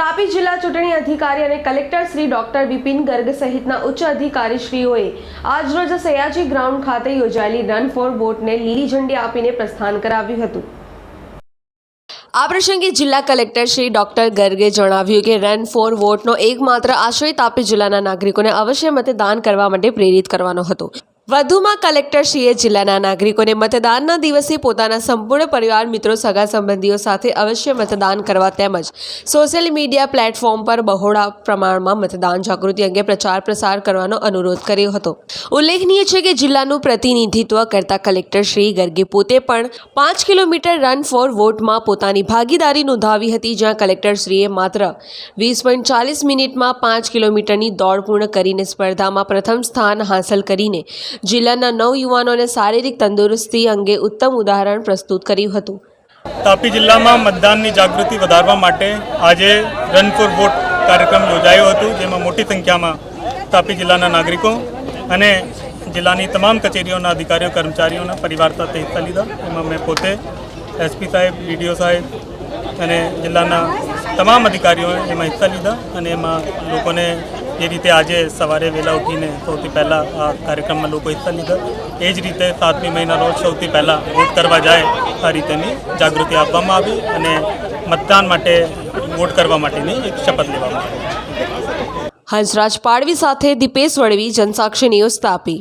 તાપી જિલ્લા ચૂંટણી અધિકારી અને કલેક્ટર શ્રી ડોક્ટર બિપિન ગર્ગ સહિતના ઉચ્ચ અધિકારીશ્રીઓએ આજરોજ સયાજી ગ્રાઉન્ડ ખાતે યોજાયેલી રન ફોર વોટને લીલી ઝંડી આપીને પ્રસ્થાન કરાવ્યું હતું. આ પ્રસંગે જિલ્લા કલેક્ટર શ્રી ડોક્ટર ગર્ગે જણાવ્યું કે રન ફોર વોટનો એકમાત્ર આશય તાપી જિલ્લાના નાગરિકોને અવશ્ય મતદાન કરવા માટે પ્રેરિત કરવાનો હતો. વધુમાં કલેક્ટરશ્રીએ જિલ્લાના નાગરિકોને મતદાનના દિવસે પોતાના સંપૂર્ણ પરિવાર, મિત્રો, સગા સંબંધીઓ સાથે અવશ્ય મતદાન કરવા તેમજ સોશિયલ મીડિયા પ્લેટફોર્મ પર બહોળા પ્રમાણમાં મતદાન જાગૃતિ અંગે પ્રચાર પ્રસાર કરવાનો અનુરોધ કર્યો હતો. ઉલ્લેખનીય છે કે જિલ્લાનું પ્રતિનિધિત્વ કરતા કલેક્ટર શ્રી ગર્ગે પોતે પણ પાંચ કિલોમીટર રન ફોર વોટમાં પોતાની ભાગીદારી નોંધાવી હતી, જ્યાં કલેક્ટરશ્રીએ માત્ર વીસ પોઈન્ટ ચાલીસ મિનિટમાં પાંચ કિલોમીટરની દોડ પૂર્ણ કરીને સ્પર્ધામાં પ્રથમ સ્થાન હાંસલ કરીને જિલ્લાના નવ યુવાનોને શારીરિક તંદુરસ્તી અંગે ઉત્તમ ઉદાહરણ પ્રસ્તુત કર્યું હતું. તાપી જિલ્લામાં મતદાનની જાગૃતિ વધારવા માટે આજે રન ફોર વોટ કાર્યક્રમ યોજાયો હતો, જેમાં મોટી સંખ્યામાં તાપી જિલ્લાના નાગરિકો અને જિલ્લાની તમામ કચેરીઓના અધિકારીઓ, કર્મચારીઓના પરિવાર સાથે હિસ્સા લીધા. એમાં મેં પોતે એસપી સાહેબ, ડીડીઓ સાહેબ અને જિલ્લાના તમામ અધિકારીઓએ એમાં હિસ્સા લીધા અને એમાં લોકોને જે રીતે આજે સવારે વહેલા ઉઠીને સૌથી પહેલાં આ કાર્યક્રમમાં લોકો હિસ્સા લીધા. એ જ રીતે સાતમી મહિના રોજ સૌથી પહેલાં વોટ કરવા જાય આ રીતેની જાગૃતિ આપવામાં આવી અને મતદાન માટે વોટ કરવા માટેની એક શપથ લેવામાં આવી. હંસરાજ પાડવી સાથે દીપેશ વળવી જનસાક્ષી ન્યૂઝ તાપી.